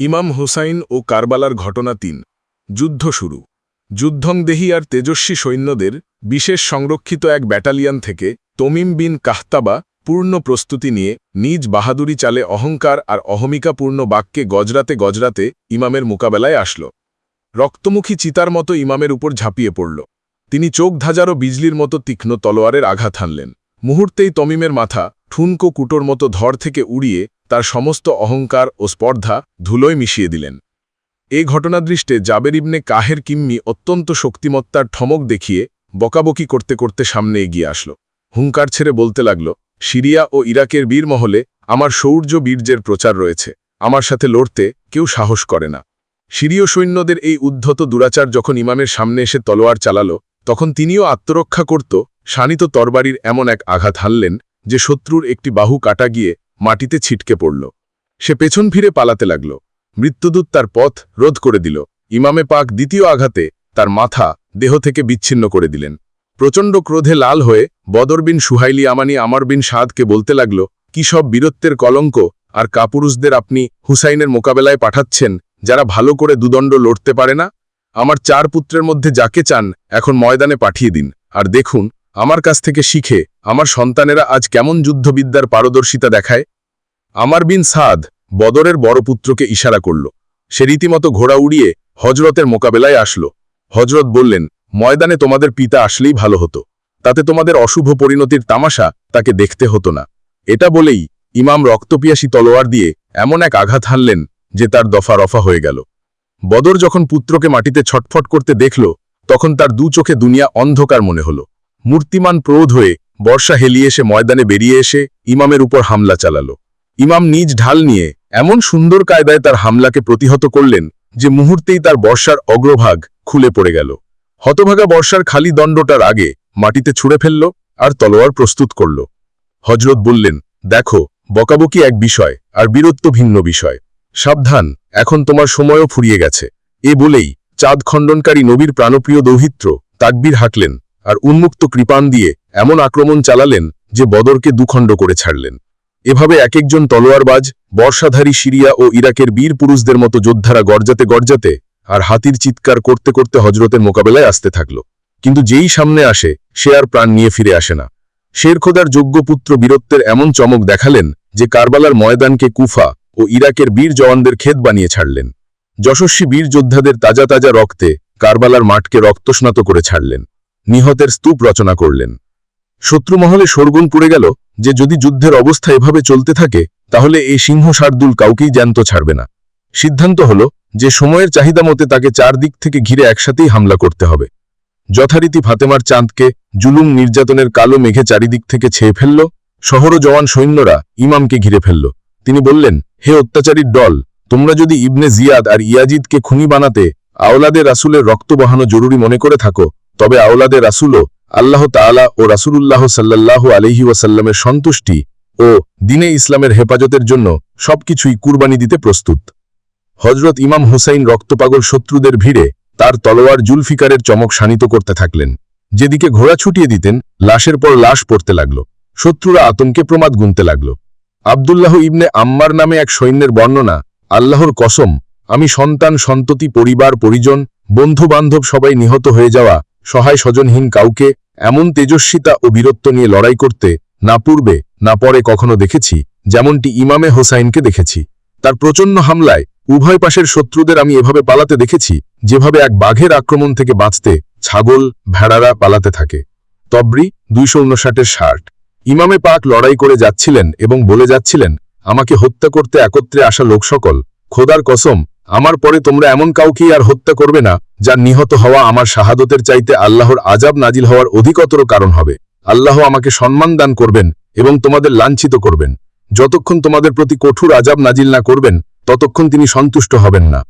ইমাম হুসাইন ও কারবালার ঘটনা তিন। যুদ্ধ শুরু। যুদ্ধংদেহী আর তেজস্বী সৈন্যদের, বিশেষ সংরক্ষিত এক ব্যাটালিয়ন থেকে, তমিম বিন কাহতাবা, পূর্ণ প্রস্তুতি নিয়ে, নিজ বাহাদুরি চালে অহংকার আর অহমিকাপূর্ণ বাক্যে গজরাতে গজরাতে ইমামের মোকাবেলায় আসল। রক্তমুখী চিতার মতো ইমামের উপর ঝাঁপিয়ে পড়ল। তিনি চোখ ধাজারও বিজলির মতো তীক্ষ্ণ তলোয়ারের আঘাত হানলেন। মুহূর্তেই তমিমের মাথা, ঠুনকো কুটোর মতো ধর থেকে উড়িয়ে তার সমস্ত অহংকার ও স্পর্ধা ধুলোয় মিশিয়ে দিলেন। এ ঘটনাদৃষ্টে জাবের ইবনে কাহের কিম্মি অত্যন্ত শক্তিমত্তার ঠমক দেখিয়ে বকাবকি করতে করতে সামনে এগিয়ে আসল। হুঙ্কার ছেড়ে বলতে লাগল, সিরিয়া ও ইরাকের বীর মহলে আমার শৌর্য বীর্যের প্রচার রয়েছে। আমার সাথে লড়তে কেউ সাহস করে না। সিরীয় সৈন্যদের এই উদ্ধত দুরাচার যখন ইমামের সামনে এসে তলোয়ার চালাল, তখন তিনিও আত্মরক্ষা করত শানিত তরবারির এমন এক আঘাত হানলেন যে শত্রুর একটি বাহু কাটা গিয়ে মাটিতে ছিটকে পড়ল। সে পেছন ফিরে পালাতে লাগল। মৃত্যুদূত তার পথ রোধ করে দিল। ইমামে পাক দ্বিতীয় আঘাতে তার মাথা দেহ থেকে বিচ্ছিন্ন করে দিলেন। প্রচণ্ড ক্রোধে লাল হয়ে বদর বিন সুহাইলি আমানি আমার বিন সাদকে বলতে লাগল, কি সব বীরত্বের কলঙ্ক আর কাপুরুষদের আপনি হুসাইনের মোকাবেলায় পাঠাচ্ছেন, যারা ভালো করে দুদণ্ড লড়তে পারে না? আমার চার পুত্রের মধ্যে যাকে চান এখন ময়দানে পাঠিয়ে দিন। আর দেখুন আমার কাছ থেকে শিখে আমার সন্তানেরা আজ কেমন যুদ্ধবিদ্যার পারদর্শিতা দেখায়? আমার বিন সাদ বদরের বড় পুত্রকে ইশারা করল। সে রীতিমতো ঘোড়া উড়িয়ে হজরতের মোকাবেলায় আসল। হজরত বললেন, ময়দানে তোমাদের পিতা আসলেই ভালো হতো। তাতে তোমাদের অশুভ পরিণতির তামাশা তাকে দেখতে হতো না। এটা বলেই ইমাম রক্তপিয়াসী তলোয়ার দিয়ে এমন এক আঘাত হানলেন যে তার দফা রফা হয়ে গেল। বদর যখন পুত্রকে মাটিতে ছটফট করতে দেখল, তখন তার দু চোখে দুনিয়া অন্ধকার মনে হল। মূর্তিমান প্রৌধ হয়ে বর্ষা হেলিয়ে এসে ময়দানে বেরিয়ে এসে ইমামের উপর হামলা চালাল। ইমাম নিজ ঢাল নিয়ে এমন সুন্দর কায়দায় তার হামলাকে প্রতিহত করলেন যে মুহূর্তেই তার বর্ষার অগ্রভাগ খুলে পড়ে গেল। হতভাগা বর্ষার খালি দণ্ডটার আগে মাটিতে ছুঁড়ে ফেলল আর তলোয়ার প্রস্তুত করল। হজরত বললেন, দেখো, বকাবকি এক বিষয় আর বীরত্ব ভিন্ন বিষয়। সাবধান, এখন তোমার সময়ও ফুরিয়ে গেছে। এ বলেই চাঁদ খণ্ডনকারী নবীর প্রাণপ্রিয় দৌহিত্র তাকবীর হাঁকলেন। আর উন্মুক্ত কৃপান দিয়ে এমন আক্রমণ চালালেন যে বদরকে দুখণ্ড করে ছাড়লেন। এভাবে এক একজন তলোয়ারবাজ, বর্ষাধারী সিরিয়া ও ইরাকের বীর পুরুষদের মতো যোদ্ধারা গর্জাতে গর্জাতে আর হাতির চিৎকার করতে করতে হজরতের মোকাবেলায় আসতে থাকল। কিন্তু যেই সামনে আসে, সে আর প্রাণ নিয়ে ফিরে আসে না। শেরখোদার যোগ্য পুত্র বীরত্বের এমন চমক দেখালেন যে কারবালার ময়দানকে কুফা ও ইরাকের বীর জওয়ানদের ক্ষেত বানিয়ে ছাড়লেন। যশস্বী বীর যোদ্ধাদের তাজা তাজা রক্তে কারবালার মাঠকে রক্তস্নাত করে ছাড়লেন। নিহতের স্তূপ রচনা করলেন। শত্রুমহলে সরগুন পুড়ে গেল যে যদি যুদ্ধের অবস্থা এভাবে চলতে থাকে, তাহলে এই সিংহ শার্দুল কাউকেই জ্যান্ত ছাড়বে না। সিদ্ধান্ত হল যে সময়ের চাহিদা মতে তাকে চারদিক থেকে ঘিরে একসাথেই হামলা করতে হবে। যথারীতি ফাতেমার চাঁদকে জুলুম নির্যাতনের কালো মেঘে চারিদিক থেকে ছেয়ে ফেলল, শহর জওয়ান সৈন্যরা ইমামকে ঘিরে ফেলল। তিনি বললেন, হে অত্যাচারীর দল, তোমরা যদি ইবনে জিয়াদ আর ইয়াজিদকে খুনি বানাতে আওলাদে রাসুলের রক্ত বহানো জরুরি মনে করে থাকো তবে আওলাদে রাসুলও আল্লাহ তাআলা ও রাসুলুল্লাহ সাল্লাহ আলহি ওয়াসাল্লামের সন্তুষ্টি ও দিনে ইসলামের হেফাজতের জন্য সবকিছুই কুরবানি দিতে প্রস্তুত। হজরত ইমাম হুসাইন রক্তপাগল শত্রুদের ভিড়ে তার তলোয়ার জুলফিকারের চমক শানিত করতে থাকলেন। যেদিকে ঘোড়া ছুটিয়ে দিতেন, লাশের পর লাশ পড়তে লাগল। শত্রুরা আতঙ্কে প্রমাদ গুনতে লাগল। আবদুল্লাহ ইবনে আম্মার নামে এক সৈন্যের বর্ণনা, আল্লাহর কসম, আমি সন্তান, সন্ততি, পরিবার, পরিজন, বন্ধু-বান্ধব সবাই নিহত হয়ে যাওয়া সহায় স্বজনহীন কাউকে এমন তেজস্বিতা ও বীরত্ব নিয়ে লড়াই করতে না পূর্বে, না পরে কখনো দেখেছি, যেমনটি ইমামে হোসাইনকে দেখেছি। তার প্রচণ্ড হামলায় উভয় পাশের শত্রুদের আমি এভাবে পালাতে দেখেছি, যেভাবে এক বাঘের আক্রমণ থেকে বাঁচতে ছাগল, ভেড়ারা পালাতে থাকে। তব্রি, দুইশো উনষাটের ষাট। ইমামে পাক লড়াই করে যাচ্ছিলেন এবং বলে যাচ্ছিলেন, আমাকে হত্যা করতে একত্রে আসা লোক সকল খোদার কসম আমার পরে তোমরা এমন কাউকেই আর হত্যা করবে না যার নিহত হওয়া আমার শাহাদতের চাইতে আল্লাহর আজাব নাজিল হওয়ার অধিকতর কারণ হবে। আল্লাহ আমাকে সম্মান দান করবেন এবং তোমাদের লাঞ্ছিত করবেন। যতক্ষণ তোমাদের প্রতি কঠোর আজাব নাজিল না করবেন, ততক্ষণ তিনি সন্তুষ্ট হবেন না।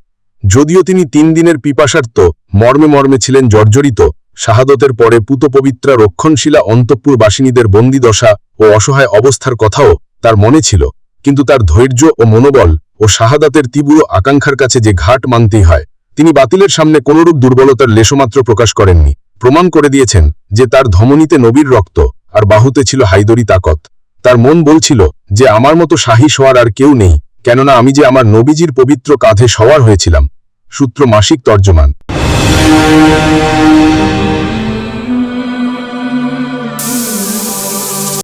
যদিও তিনি তিন দিনের পিপাসার্থ মর্মে মর্মে ছিলেন জর্জরিত, শাহাদতের পরে পুতপবিত্রা রক্ষণশীলা অন্তঃপুর বাসিনীদের বন্দিদশা ও অসহায় অবস্থার কথাও তার মনে ছিল, কিন্তু তার ধৈর্য ও মনোবল ও শাহাদাতের তীব্র আকাঙ্ক্ষার কাছে যে ঘাট মানতেই হয়, তিনি বাতিলের সামনে কোনরূপ দুর্বলতার লেশমাত্র প্রকাশ করেননি। প্রমাণ করে দিয়েছেন যে তার ধমনীতে নবীর রক্ত আর বাহুতে ছিল হাইদরি তাকত। তার মন বলছিল যে আমার মতো শাহী সোয়ার আর কেউ নেই, কেননা আমি যে আমার নবীজির পবিত্র কাঁধে সওয়ার হয়েছিলাম। সূত্র মাসিক তর্জমান।